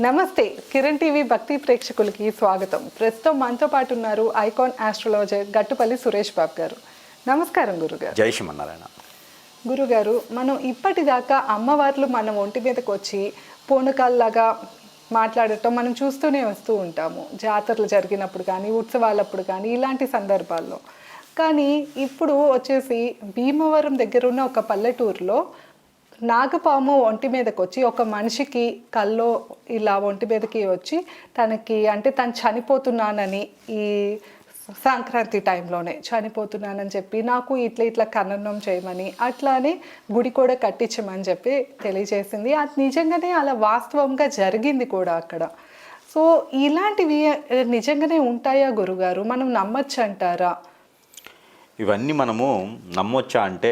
నమస్తే కిరణ్ టీవీ భక్తి ప్రేక్షకులకి స్వాగతం. ప్రస్తుతం మనతో పాటు ఉన్నారు ఐకాన్ ఆస్ట్రాలజర్ గట్టుపల్లి సురేష్ బాబు గారు. నమస్కారం గురుగారు. జై శ్రీమన్నారాయణ. గురుగారు మనం ఇప్పటిదాకా అమ్మవార్లు మన ఒంటి మీదకి వచ్చి పూనకాల్లాగా మాట్లాడటం మనం చూస్తూనే వస్తూ ఉంటాము. జాతరలు జరిగినప్పుడు కానీ ఉత్సవాలప్పుడు కానీ ఇలాంటి సందర్భాల్లో. కానీ ఇప్పుడు వచ్చేసి భీమవరం దగ్గర ఉన్న ఒక పల్లెటూరులో నాగపాము ఒంటి మీదకి వచ్చి ఒక మనిషికి కల్లో ఇలా ఒంటి మీదకి వచ్చి తనకి అంటే తను చనిపోతున్నానని ఈ సంక్రాంతి టైంలోనే చనిపోతున్నానని చెప్పి నాకు ఇట్లా ఇట్లా ఖననం చేయమని అట్లానే గుడి కూడా కట్టించమని చెప్పి తెలియజేసింది. అది నిజంగానే అలా వాస్తవంగా జరిగింది కూడా అక్కడ. సో ఇలాంటివి నిజంగానే ఉంటాయా గురుగారు? మనం నమ్మచ్చు అంటారా ఇవన్నీ మనము నమ్మొచ్చా అంటే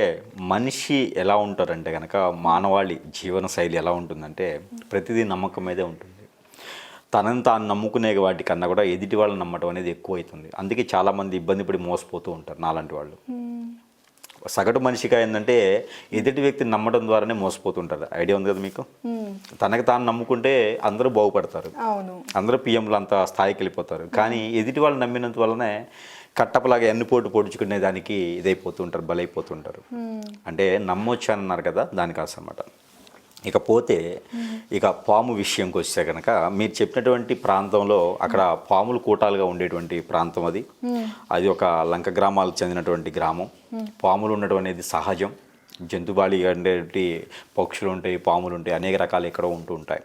మనిషి ఎలా ఉంటారంటే కనుక మానవాళి జీవన శైలి ఎలా ఉంటుందంటే ప్రతిదీ నమ్మకం మీదే ఉంటుంది. తనని తాను నమ్ముకునే వాటి కన్నా కూడా ఎదుటి వాళ్ళని నమ్మటం అనేది ఎక్కువ అవుతుంది అందుకే చాలామంది ఇబ్బంది పడి మోసపోతూ ఉంటారు నాలాంటి వాళ్ళు. సగటు మనిషిగా ఏంటంటే ఎదుటి వ్యక్తిని నమ్మడం ద్వారానే మోసపోతుంటారు ఐడియా ఉంది కదా మీకు? తనకి తాను నమ్ముకుంటే అందరూ బాగుపడతారు. అందరూ పిఎంలు అంత స్థాయికి వెళ్ళిపోతారు. కానీ ఎదుటి వాళ్ళు నమ్మినంత వల్లనే కట్టపలాగా ఎన్నుపోటు పొడుచుకునే దానికి ఇదైపోతుంటారు బలైపోతుంటారు. అంటే నమ్మొచ్చు అని అన్నారు కదా దానికోసం అన్నమాట. ఇకపోతే ఇక పాము విషయంకి వస్తే కనుక మీరు చెప్పినటువంటి ప్రాంతంలో అక్కడ పాములు కూటాలుగా ఉండేటువంటి ప్రాంతం అది. అది ఒక లంక గ్రామాలకు చెందినటువంటి గ్రామం. పాములు ఉండడం అనేది సహజం. జంతుబాళి ఉండేటి పక్షులు ఉంటాయి పాములు ఉంటాయి అనేక రకాలు ఎక్కడో ఉంటూ ఉంటాయి.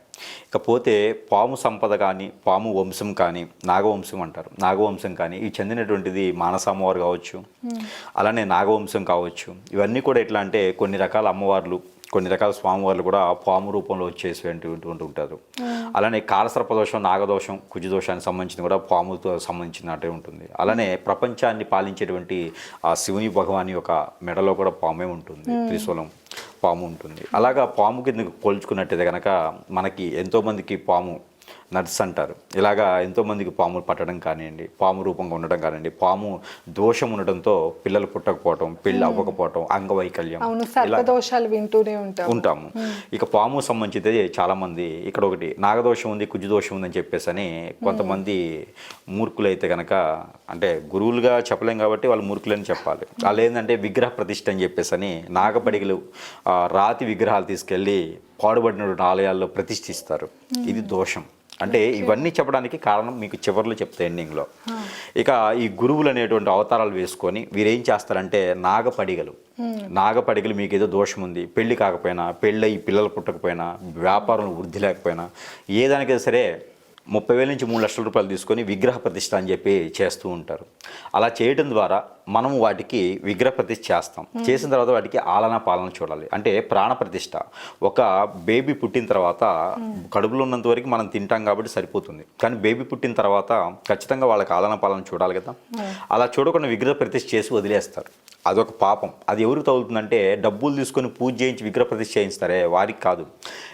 ఇకపోతే పాము సంపద కానీ పాము వంశం కానీ నాగవంశం అంటారు. నాగవంశం కానీ ఈ చెందినటువంటిది మానస అమ్మవారు కావచ్చు అలానే నాగవంశం కావచ్చు ఇవన్నీ కూడా ఎట్లా అంటే కొన్ని రకాల అమ్మవార్లు కొన్ని రకాల స్వామివార్లు కూడా పాము రూపంలో వచ్చేసేటువంటి ఉంటారు. అలానే కాలసర్పదోషం నాగదోషం కుజదోషానికి సంబంధించింది కూడా పాముతో సంబంధించినట్టే ఉంటుంది. అలానే ప్రపంచాన్ని పాలించేటువంటి ఆ శివుని భగవాని యొక్క మెడలో కూడా పామే ఉంటుంది త్రిశూలం పాము ఉంటుంది. అలాగా పాము కింద పోల్చుకున్నట్టయితే కనుక మనకి ఎంతోమందికి పాము నర్స్ అంటారు. ఇలాగా ఎంతోమందికి పాములు పట్టడం కానివ్వండి పాము రూపంగా ఉండడం కానివ్వండి పాము దోషం ఉండడంతో పిల్లలు పుట్టకపోవటం పెళ్ళి అవ్వకపోవటం అంగవైకల్యం సర్పదోషాలు వింటూనే ఉంటాం ఉంటాము. ఇక పాము సంబంధించి చాలా మంది ఇక్కడ ఒకటి నాగదోషం ఉంది కుజు దోషం ఉందని చెప్పేసి అని కొంతమంది మూర్ఖులు అయితే కనుక అంటే గురువులుగా చెప్పలేం కాబట్టి వాళ్ళు మూర్ఖులని చెప్పాలి. వాళ్ళు ఏంటంటే విగ్రహ ప్రతిష్ఠ అని చెప్పేసి అని నాగపడిగలు రాతి విగ్రహాలు తీసుకెళ్ళి పాడుబడినటువంటి ఆలయాల్లో ప్రతిష్ఠిస్తారు. ఇది దోషం. అంటే ఇవన్నీ చెప్పడానికి కారణం మీకు చివరిలో చెప్తే ఎండింగ్లో ఇక ఈ గురువులు అనేటువంటి అవతారాలు వేసుకొని వీరేం చేస్తారంటే నాగపడిగలు. నాగపడిగలు మీకు ఏదో దోషం ఉంది పెళ్ళి కాకపోయినా పెళ్ళి పిల్లలు పుట్టకపోయినా వ్యాపారం వృద్ధి లేకపోయినా ఏ దానికైనా సరే ముప్పై వేల నుంచి మూడు లక్షల రూపాయలు తీసుకొని విగ్రహ ప్రతిష్ట అని చెప్పి చేస్తూ ఉంటారు. అలా చేయడం ద్వారా మనం వాటికి విగ్రహ ప్రతిష్ఠ చేస్తాం. చేసిన తర్వాత వాటికి ఆలన పాలన చూడాలి. అంటే ప్రాణ ప్రతిష్ట. ఒక బేబీ పుట్టిన తర్వాత కడుపులో ఉన్నంత వరకు మనం తింటాం కాబట్టి సరిపోతుంది. కానీ బేబీ పుట్టిన తర్వాత ఖచ్చితంగా వాళ్ళకి ఆలన పాలన చూడాలి కదా. అలా చూడకుండా విగ్రహ ప్రతిష్ఠ చేసి వదిలేస్తారు. అదొక పాపం. అది ఎవరికి తగులుతుందంటే డబ్బులు తీసుకొని పూజ చేయించి విగ్రహ ప్రతిష్ఠ చేయిస్తారే? వారికి కాదు.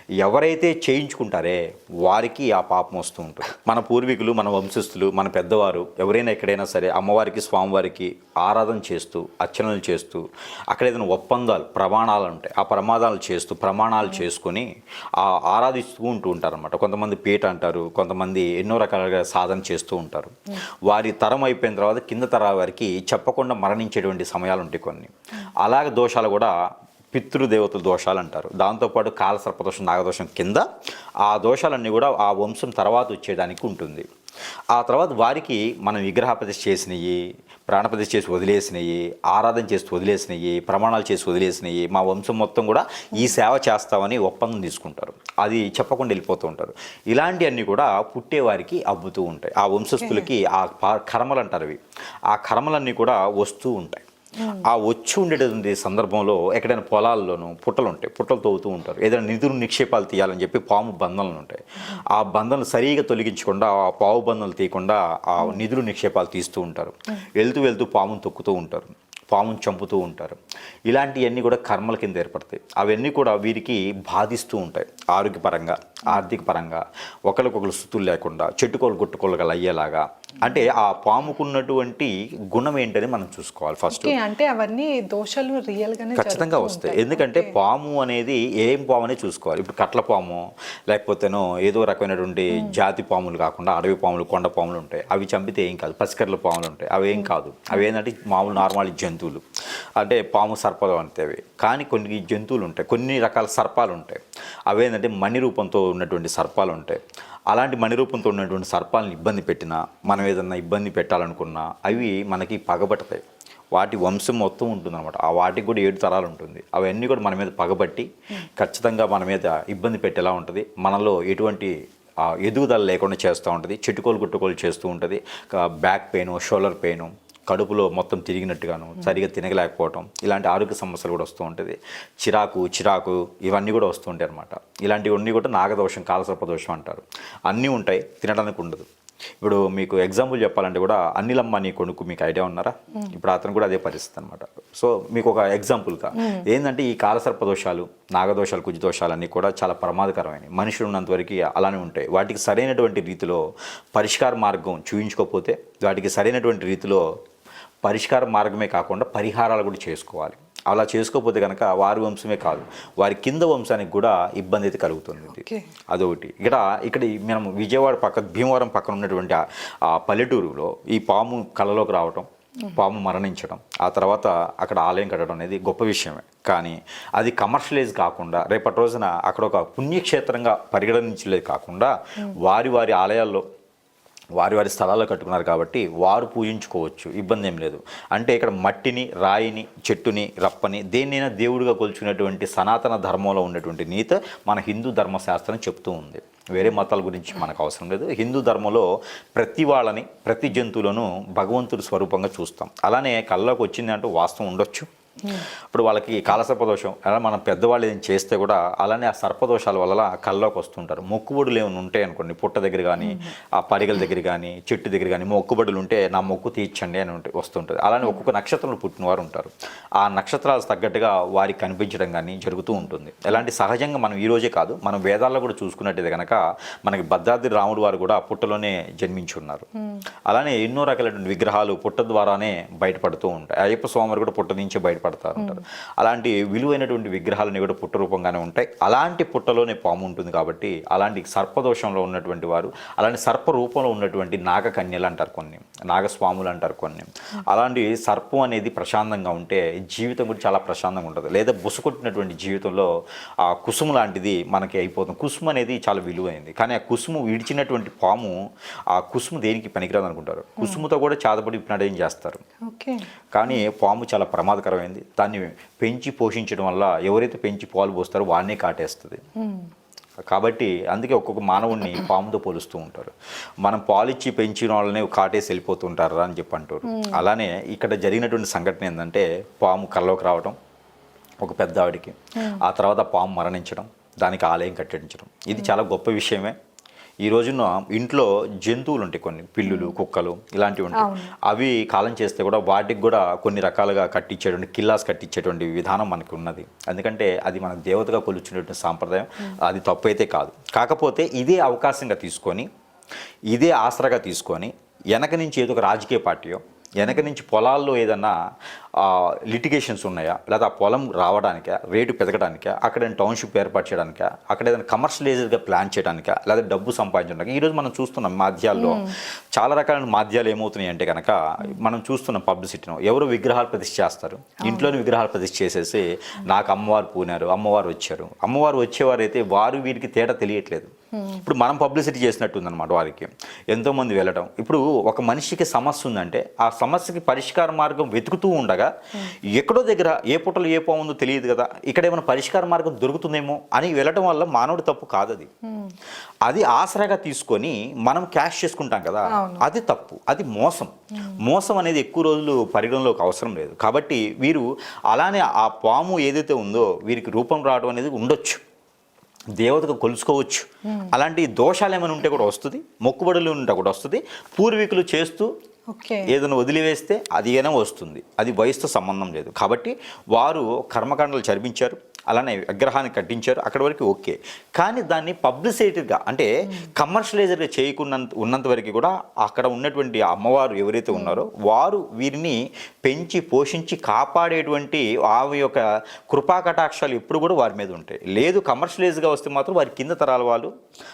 ఎవరైతే చేయించుకుంటారే వారికి ఆ పాపం వస్తూ ఉంటుంది. మన పూర్వీకులు మన వంశస్థులు మన పెద్దవారు ఎవరైనా ఎక్కడైనా సరే అమ్మవారికి స్వామివారికి ఆరాధన చేస్తూ అర్చనలు చేస్తూ అక్కడ ఏదైనా ఒప్పందాలు ప్రమాణాలు ఉంటాయి ఆ ప్రమాదాలు చేస్తూ ప్రమాణాలు చేసుకొని ఆ ఆరాధిస్తూ ఉంటూ ఉంటారు అనమాట కొంతమంది పీట అంటారు కొంతమంది ఎన్నో రకాలుగా సాధన చేస్తూ ఉంటారు. వారి తరం అయిపోయిన తర్వాత కింద తరాల వారికి చెప్పకుండా మరణించేటువంటి సమయాలు ఉంటాయి కొన్ని. అలాగే దోషాలు కూడా పితృదేవతల దోషాలు అంటారు. దాంతోపాటు కాలసర్పదోషం నాగదోషం కింద ఆ దోషాలన్నీ కూడా ఆ వంశం తర్వాత వచ్చేయడానికి ఉంటుంది. ఆ తర్వాత వారికి మనం విగ్రహ ప్రతిష్ఠ చేసినవి ప్రాణప్రతిష్ఠ చేసి వదిలేసినవి ఆరాధన చేసి వదిలేసినవి ప్రమాణాలు చేసి వదిలేసినవి మా వంశం మొత్తం కూడా ఈ సేవ చేస్తామని ఒప్పందం తీసుకుంటారు. అది చెప్పకుండా వెళ్ళిపోతూ ఉంటారు. ఇలాంటివన్నీ కూడా పుట్టేవారికి అబ్బుతూ ఉంటాయి. ఆ వంశస్థులకి ఆ కర్మలు అంటారు అవి. ఆ కర్మలన్నీ కూడా వస్తూ ఉంటాయి. ఆ వచ్చి ఉండేటువంటి సందర్భంలో ఎక్కడైనా పొలాల్లోనూ పుట్టలు ఉంటాయి పుట్టలు తవ్వుతూ ఉంటారు. ఏదైనా నిధులు నిక్షేపాలు తీయాలని చెప్పి పాము బంధనలు ఉంటాయి. ఆ బంధనలు సరిగా తొలగించకుండా ఆ పావు బంధనలు తీయకుండా ఆ నిధులు నిక్షేపాలు తీస్తూ ఉంటారు. వెళ్తూ వెళ్తూ పామును తొక్కుతూ ఉంటారు. పామును చంపుతూ ఉంటారు. ఇలాంటివన్నీ కూడా కర్మల కింద ఏర్పడతాయి. అవన్నీ కూడా వీరికి బాధిస్తూ ఉంటాయి. ఆరోగ్యపరంగా ఆర్థిక పరంగా ఒకరికొకరు స్థుతులు లేకుండా చెట్టుకోలు గుట్టుకోలు అయ్యేలాగా. అంటే ఆ పాముకున్నటువంటి గుణం ఏంటని మనం చూసుకోవాలి ఫస్ట్. అంటే అవన్నీ దోషాలు రియల్ గానే ఖచ్చితంగా వస్తాయి. ఎందుకంటే పాము అనేది ఏం పాము అనేది చూసుకోవాలి. ఇప్పుడు కట్ల పాము లేకపోతేనో ఏదో రకమైనటువంటి జాతి పాములు కాకుండా అడవి పాములు కొండ పాములు ఉంటాయి. అవి చంపితే ఏం కాదు. పసికర్ల పాములు ఉంటాయి. అవి ఏం కాదు. అవి ఏంటంటే మామూలు నార్మల్ జంతువులు. అంటే పాము సర్పాలు అంతేవి కానీ కొన్ని జంతువులు ఉంటాయి. కొన్ని రకాల సర్పాలు ఉంటాయి. అవి ఏంటంటే మణి రూపంతో ఉన్నటువంటి సర్పాలు ఉంటాయి. అలాంటి మణి రూపంతో ఉన్నటువంటి సర్పాలను ఇబ్బంది పెట్టినా మనం ఏదన్నా ఇబ్బంది పెట్టాలనుకున్నా అవి మనకి పగబడతాయి. వాటి వంశం మొత్తం ఉంటుంది అనమాట ఆ వాటికి కూడా ఏడు తరాలు ఉంటుంది. అవన్నీ కూడా మన మీద పగబట్టి ఖచ్చితంగా మన మీద ఇబ్బంది పెట్టేలా ఉంటుంది. మనలో ఎటువంటి ఎదుగుదల లేకుండా చేస్తూ ఉంటుంది. చెట్టుకోలు గుట్టుకోలు చేస్తూ ఉంటుంది. బ్యాక్ పెయిన్ షోల్డర్ పెయిన్ కడుపులో మొత్తం తిరిగినట్టుగాను సరిగా తినగలేకపోవటం ఇలాంటి ఆరోగ్య సమస్యలు కూడా వస్తూ ఉంటుంది. చిరాకు చిరాకు ఇవన్నీ కూడా వస్తూ ఉంటాయి అనమాట ఇలాంటివన్నీ కూడా నాగదోషం కాలసర్పదోషం అంటారు. అన్నీ ఉంటాయి తినడానికి ఉండదు. ఇప్పుడు మీకు ఎగ్జాంపుల్ చెప్పాలంటే కూడా అనిలమ్మ నీ కొడుకు మీకు ఐడియా ఉన్నారా? ఇప్పుడు అతను కూడా అదే పరిస్థితి అనమాట సో మీకు ఒక ఎగ్జాంపుల్గా ఏంటంటే ఈ కాలసర్ప దోషాలు నాగదోషాలు కుజ దోషాలు అన్నీ కూడా చాలా ప్రమాదకరమైనవి. మనుషులు ఉన్నంత వరకు అలానే ఉంటాయి. వాటికి సరైనటువంటి రీతిలో పరిష్కార మార్గం చూయించుకోకపోతే వాటికి సరైనటువంటి రీతిలో పరిష్కార మార్గమే కాకుండా పరిహారాలు కూడా చేసుకోవాలి. అలా చేసుకోకపోతే కనుక వారి వంశమే కాదు వారి కింద వంశానికి కూడా ఇబ్బంది అయితే కలుగుతుంది. అదొకటి. ఇక్కడ ఇక్కడ మనం విజయవాడ పక్క భీమవరం పక్కన ఉన్నటువంటి ఆ- ఆ పల్లెటూరులో ఈ పాము కళలోకి రావటం పాము మరణించడం ఆ తర్వాత అక్కడ ఆలయం కట్టడం అనేది గొప్ప విషయమే. కానీ అది కమర్షియలైజ్ కాకుండా రేపటి రోజున అక్కడ ఒక పుణ్యక్షేత్రంగా పరిగణించలేదు కాకుండా వారి వారి ఆలయాల్లో వారి వారి స్థలాల్లో కట్టుకున్నారు కాబట్టి వారు పూజించుకోవచ్చు ఇబ్బంది ఏం లేదు. అంటే ఇక్కడ మట్టిని రాయిని చెట్టుని రప్పని దేన్నైనా దేవుడిగా కొలుచుకునేటువంటి సనాతన ధర్మంలో ఉన్నటువంటి నీత మన హిందూ ధర్మశాస్త్రం చెప్తూ ఉంది. వేరే మతాల గురించి మనకు అవసరం లేదు. హిందూ ధర్మంలో ప్రతి వాళ్ళని ప్రతి జంతువులను భగవంతుడి స్వరూపంగా చూస్తాం. అలానే కళ్ళలోకి వచ్చింది అంటూ వాస్తవం ఉండొచ్చు. ఇప్పుడు వాళ్ళకి కాలసర్పదోషం అలా మనం పెద్దవాళ్ళు ఏం చేస్తే కూడా అలానే ఆ సర్పదోషాల వల్ల కల్లోకి వస్తుంటారు. మొక్కుబడులు ఏమైనా ఉంటాయి అనుకోండి పుట్ట దగ్గర కానీ ఆ పడిగల దగ్గర కానీ చెట్టు దగ్గర కానీ మొక్కుబడులు ఉంటే నా మొక్కు తీర్చండి అని ఉంటే వస్తుంటుంది. అలానే ఒక్కొక్క నక్షత్రంలో పుట్టిన వారు ఉంటారు. ఆ నక్షత్రాలు తగ్గట్టుగా వారికి కనిపించడం కానీ జరుగుతూ ఉంటుంది. ఎలాంటి సహజంగా మనం ఈ రోజే కాదు మనం వేదాల్లో కూడా చూసుకున్నట్టయితే కనుక మనకి భద్రాద్రి రాముడు వారు కూడా పుట్టలోనే జన్మించి ఉన్నారు అలానే ఎన్నో రకాలైన విగ్రహాలు పుట్ట ద్వారానే బయటపడుతూ ఉంటాయి. అయ్యప్ప స్వామి కూడా పుట్ట నుంచే బయటపడతారు ఉంటారు అలాంటి విలువైనటువంటి విగ్రహాలన్నీ కూడా పుట్ట రూపంగానే ఉంటాయి. అలాంటి పుట్టలోనే పాము ఉంటుంది కాబట్టి అలాంటి సర్పదోషంలో ఉన్నటువంటి వారు అలాంటి సర్ప రూపంలో ఉన్నటువంటి నాగకన్యలు అంటారు కొన్ని నాగస్వాములు అంటారు కొన్ని. అలాంటి సర్పం అనేది ప్రశాంతంగా ఉంటే జీవితం కూడా చాలా ప్రశాంతంగా ఉంటుంది. లేదా బుసకొట్టినటువంటి జీవితంలో ఆ కుసుము లాంటిది మనకి అయిపోతుంది. కుసుము అనేది చాలా విలువైంది. కానీ ఆ కుసుము విడిచినటువంటి పాము ఆ కుసుము దేనికి పనికిరాదు అనుకుంటారు కుసుముతో కూడా చాదపడి విప్పినట్టు ఏం చేస్తారు కానీ పాము చాలా ప్రమాదకరమైంది. దాన్ని పెంచి పోషించడం వల్ల ఎవరైతే పెంచి పాలు పోస్తారో వాడినే కాటేస్తుంది. కాబట్టి అందుకే ఒక్కొక్క మానవుడిని పాముతో పోలుస్తూ ఉంటారు. మనం పాలిచ్చి పెంచిన వాళ్ళని కాటేసి వెళ్ళిపోతుంటారు అని చెప్పి అంటారు అలానే ఇక్కడ జరిగినటువంటి సంఘటన ఏంటంటే పాము కల్లోకి రావడం ఒక పెద్ద ఆవిడికి. ఆ తర్వాత పాము మరణించడం దానికి ఆలయం కట్టించడం. ఇది చాలా గొప్ప విషయమే. ఈ రోజున ఇంట్లో జంతువులు ఉంటాయి కొన్ని. పిల్లులు కుక్కలు ఇలాంటివి ఉంటాయి. అవి కాలం చేస్తే కూడా వాటికి కూడా కొన్ని రకాలుగా కట్టించేటువంటి కిల్లాస్ కట్టించేటువంటి విధానం మనకి ఉన్నది. ఎందుకంటే అది మన దేవతగా కొలుచునేటువంటి సాంప్రదాయం. అది తప్పు అయితే కాదు. కాకపోతే ఇదే అవకాశంగా తీసుకొని ఇదే ఆసరాగా తీసుకొని వెనక నుంచి ఏదో ఒక రాజకీయ పార్టీయో వెనక నుంచి పొలాల్లో ఏదన్నా లిటిగేషన్స్ ఉన్నాయా? లేదా ఆ పొలం రావడానికా? రేటు పెరగడానికా? అక్కడ టౌన్షిప్ ఏర్పాటు చేయడానికా? అక్కడ ఏదైనా కమర్షియలైజ్డ్గా ప్లాన్ చేయడానికా? లేదా డబ్బు సంపాదించడానికి? ఈరోజు మనం చూస్తున్నాం మాధ్యాల్లో. చాలా రకాలైన మాధ్యాలు ఏమవుతున్నాయి అంటే కనుక మనం చూస్తున్నాం పబ్లిసిటీలో ఎవరు విగ్రహాలు ప్రతిష్ఠ చేస్తారు? ఇంట్లోని విగ్రహాలు ప్రతిష్ఠ చేసేసి నాకు అమ్మవారు పూనారు అమ్మవారు వచ్చారు. అమ్మవారు వచ్చేవారు అయితే వారు వీరికి తేడా తెలియట్లేదు. ఇప్పుడు మనం పబ్లిసిటీ చేసినట్టు ఉందన్నమాట వారికి. ఎంతోమంది వెళ్ళడం ఇప్పుడు ఒక మనిషికి సమస్య ఉందంటే ఆ సమస్యకి పరిష్కార మార్గం వెతుకుతూ ఉండగా ఎక్కడో దగ్గర ఏ పుట్టలో ఏ పాముందో తెలియదు కదా ఇక్కడ ఏమైనా పరిష్కార మార్గం దొరుకుతుందేమో అని వెళ్ళడం వల్ల మానవుడి తప్పు కాదు అది అది ఆసరాగా తీసుకొని మనం క్యాష్ చేసుకుంటాం కదా అది తప్పు అది మోసం. మోసం అనేది ఎక్కువ రోజులు పరిగణలోకి అవసరం లేదు. కాబట్టి వీరు అలానే ఆ పాము ఏదైతే ఉందో వీరికి రూపం రావడం అనేది ఉండొచ్చు. దేవతకు కొలుసుకోవచ్చు. అలాంటి దోషాలు ఏమైనా ఉంటే కూడా వస్తుంది. మొక్కుబడులు ఉంటే కూడా వస్తుంది. పూర్వీకులు చేస్తూ ఏదైనా వదిలివేస్తే అది అయినా వస్తుంది. అది వయసుతో సంబంధం లేదు. కాబట్టి వారు కర్మకాండలు చర్మించారు. అలానే విగ్రహాన్ని కట్టించారు అక్కడ వరకు ఓకే. కానీ దాన్ని పబ్లిసిటీగా అంటే కమర్షియలైజర్గా చేయకున్నంత ఉన్నంత వరకు కూడా అక్కడ ఉన్నటువంటి అమ్మవారు ఎవరైతే ఉన్నారో వారు వీరిని పెంచి పోషించి కాపాడేటువంటి ఆమె యొక్క కృపా కటాక్షాలు ఎప్పుడు కూడా వారి మీద ఉంటాయి. లేదు కమర్షియలైజ్గా వస్తే మాత్రం వారి కింద తరాల వాళ్ళు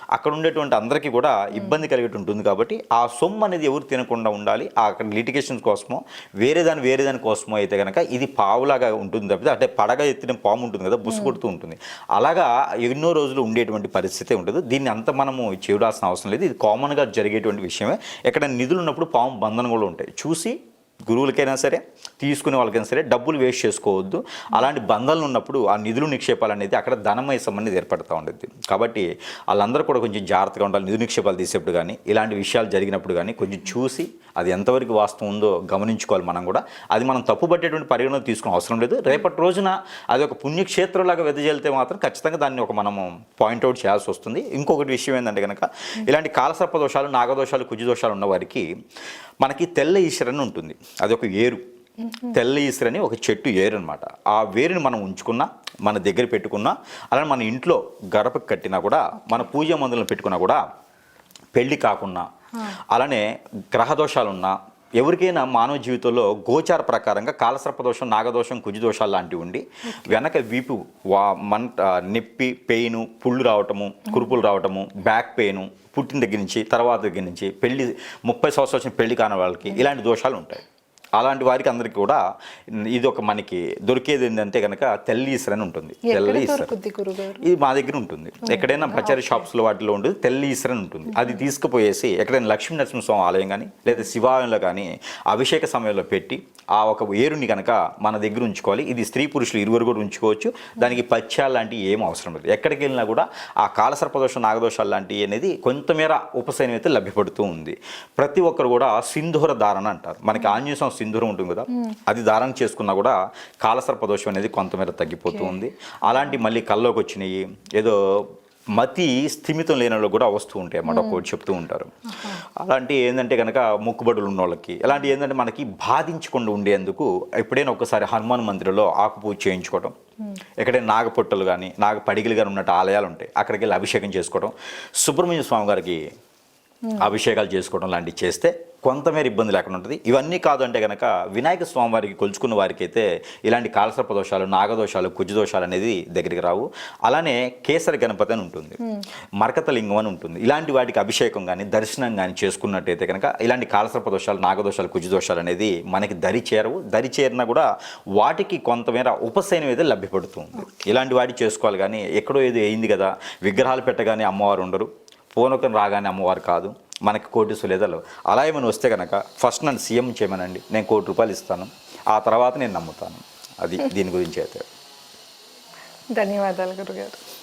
అక్కడ ఉండేటువంటి అందరికీ కూడా ఇబ్బంది కలిగేటు ఉంటుంది కాబట్టి ఆ సొమ్ము అనేది ఎవరు తినకుండా ఉండాలి. ఆ అక్కడ లిటిగేషన్స్ కోసమో వేరే దాని వేరే దాని కోసమో అయితే కనుక ఇది పావులాగా ఉంటుంది తప్పితే అంటే పడగ ఎత్తిన పాము ఉంటుంది కదా బుసు కొడుతూ ఉంటుంది. అలాగా ఎన్నో రోజులు ఉండేటువంటి పరిస్థితి ఉండదు. దీన్ని అంత మనము చూడాల్సిన అవసరం లేదు. ఇది కామన్గా జరిగేటువంటి విషయమే. ఎక్కడ నిధులు ఉన్నప్పుడు పాము బంధన కూడా ఉంటాయి. చూసి గురువులకైనా సరే తీసుకునే వాళ్ళకైనా సరే డబ్బులు వేస్ట్ చేసుకోవద్దు. అలాంటి బంధాలు ఉన్నప్పుడు ఆ నిధులు నిక్షేపాలు అనేది అక్కడ ధనమయసం అనేది ఏర్పడుతూ ఉండేది కాబట్టి వాళ్ళందరూ కూడా కొంచెం జాగ్రత్తగా ఉండాలి. నిధు నిక్షేపాలు తీసేప్పుడు కానీ ఇలాంటి విషయాలు జరిగినప్పుడు కానీ కొంచెం చూసి అది ఎంతవరకు వాస్తవం ఉందో గమనించుకోవాలి మనం కూడా. అది మనం తప్పుపట్టేటువంటి పరిగణన తీసుకునే అవసరం లేదు. రేపటి రోజున అది ఒక పుణ్యక్షేత్రంలాగా వెదజల్లితే మాత్రం ఖచ్చితంగా దాన్ని ఒక మనం పాయింట్అవుట్ చేయాల్సి వస్తుంది. ఇంకొకటి విషయం ఏంటంటే కనుక ఇలాంటి కాలసర్ప దోషాలు నాగదోషాలు కుజ దోషాలు ఉన్న వారికి మనకి తెల్ల ఈశ్వరని ఉంటుంది. అది ఒక ఏరు. తెల్ల ఈశ్వరని ఒక చెట్టు ఏరు అనమాట ఆ వేరుని మనం ఉంచుకున్నా మన దగ్గర పెట్టుకున్నా అలానే మన ఇంట్లో గడపకి కట్టినా కూడా మన పూజ మందులను పెట్టుకున్నా కూడా పెళ్ళి కాకున్నా అలానే గ్రహదోషాలు ఉన్నా ఎవరికైనా మానవ జీవితంలో గోచార ప్రకారంగా కాలసర్పదోషం నాగదోషం కుజిదోషాలు లాంటివి ఉండి వెనక వీపు వా మంట నొప్పి పెయిన్ పుళ్ళు రావటము కురుపులు రావటము బ్యాక్ పెయిన్ పుట్టిన దగ్గర నుంచి తర్వాత దగ్గర నుంచి పెళ్ళి ముప్పై సంవత్సరాలు వచ్చిన పెళ్ళి కాని వాళ్ళకి ఇలాంటి దోషాలు ఉంటాయి. అలాంటి వారికి అందరికీ కూడా ఇది ఒక మనకి దొరికేది ఏంటంటే కనుక తెల్ల ఈశ్వర్ అని ఉంటుంది. తెల్ల గురుగారు? ఇది మా దగ్గర ఉంటుంది. ఎక్కడైనా పచారీ షాప్స్లో వాటిలో ఉంటుంది తెల్ల ఈశ్వర్ అని ఉంటుంది. అది తీసుకుపోయేసి ఎక్కడైనా లక్ష్మీ నరసింహస్వామి ఆలయం కానీ లేదా శివాలయంలో కానీ అభిషేక సమయంలో పెట్టి ఆ ఒక ఏరుని కనుక మన దగ్గర ఉంచుకోవాలి. ఇది స్త్రీ పురుషులు ఇరువురు కూడా ఉంచుకోవచ్చు. దానికి పచ్చాలు లాంటివి ఏం అవసరం లేదు. ఎక్కడికి వెళ్ళినా కూడా ఆ కాలసర్పదోషం నాగదోషాలు లాంటివి అనేది కొంతమేర ఉపశమనం అయితే లభ్యపడుతూ ఉంది. ప్రతి ఒక్కరు కూడా సింధూర ధారణ అంటారు. మనకి ఆంజనేయ సింధూరం ఉంటుంది కదా అది ధారణ చేసుకున్నా కూడా కాలసర్పదోషం అనేది కొంతమేర తగ్గిపోతూ ఉంది. అలాంటి మళ్ళీ కల్లోకి వచ్చినాయి ఏదో మతి స్థిమితం లేని కూడా వస్తూ ఉంటాయి అన్నమాట ఒకటి చెప్తూ ఉంటారు. అలాంటి ఏంటంటే కనుక మొక్కుబడులు ఉన్న వాళ్ళకి అలాంటి ఏంటంటే మనకి బాధించకుండా ఉండేందుకు ఎప్పుడైనా ఒకసారి హనుమాన్ మందిరంలో ఆకు పూజ చేయించుకోవడం ఎక్కడైనా నాగపొట్టలు కానీ నాగ పడిగలు కానీ ఉన్నట్టు ఆలయాలు ఉంటాయి అక్కడికి వెళ్ళి అభిషేకం చేసుకోవడం సుబ్రహ్మణ్య స్వామి గారికి అభిషేకాలు చేసుకోవడం లాంటివి చేస్తే కొంతమేర ఇబ్బంది లేకుండా ఉంటుంది. ఇవన్నీ కాదు అంటే కనుక వినాయక స్వామి వారికి కొలుచుకున్న వారికి అయితే ఇలాంటి కాలసర్ప దోషాలు నాగదోషాలు దోషాలు అనేది దగ్గరికి రావు. అలానే కేసరి గణపతి అని ఉంటుంది. మరకత లింగం అని ఉంటుంది. ఇలాంటి వాటికి అభిషేకం కానీ దర్శనం కానీ చేసుకున్నట్టయితే కనుక ఇలాంటి కాలసర్ప దోషాలు నాగదోషాలు కుజ దోషాలు అనేది మనకి దరి చేరవు. దరి చేరినా కూడా వాటికి కొంతమేర ఉపశయనం అయితే లభ్యపడుతుంది. ఇలాంటి వాటి చేసుకోవాలి కానీ ఎక్కడో ఏదో అయింది కదా విగ్రహాలు పెట్టగానే అమ్మవారు ఉండరు. పూనకం రాగానే అమ్మవారు కాదు మనకి కోటి సులేదలు అలా ఏమైనా వస్తే కనుక ఫస్ట్ నన్ను సీఎం చేయమనండి. నేను కోటి రూపాయలు ఇస్తాను. ఆ తర్వాత నేను నమ్ముతాను. అది దీని గురించి అయితే. ధన్యవాదాలు గురుగారు.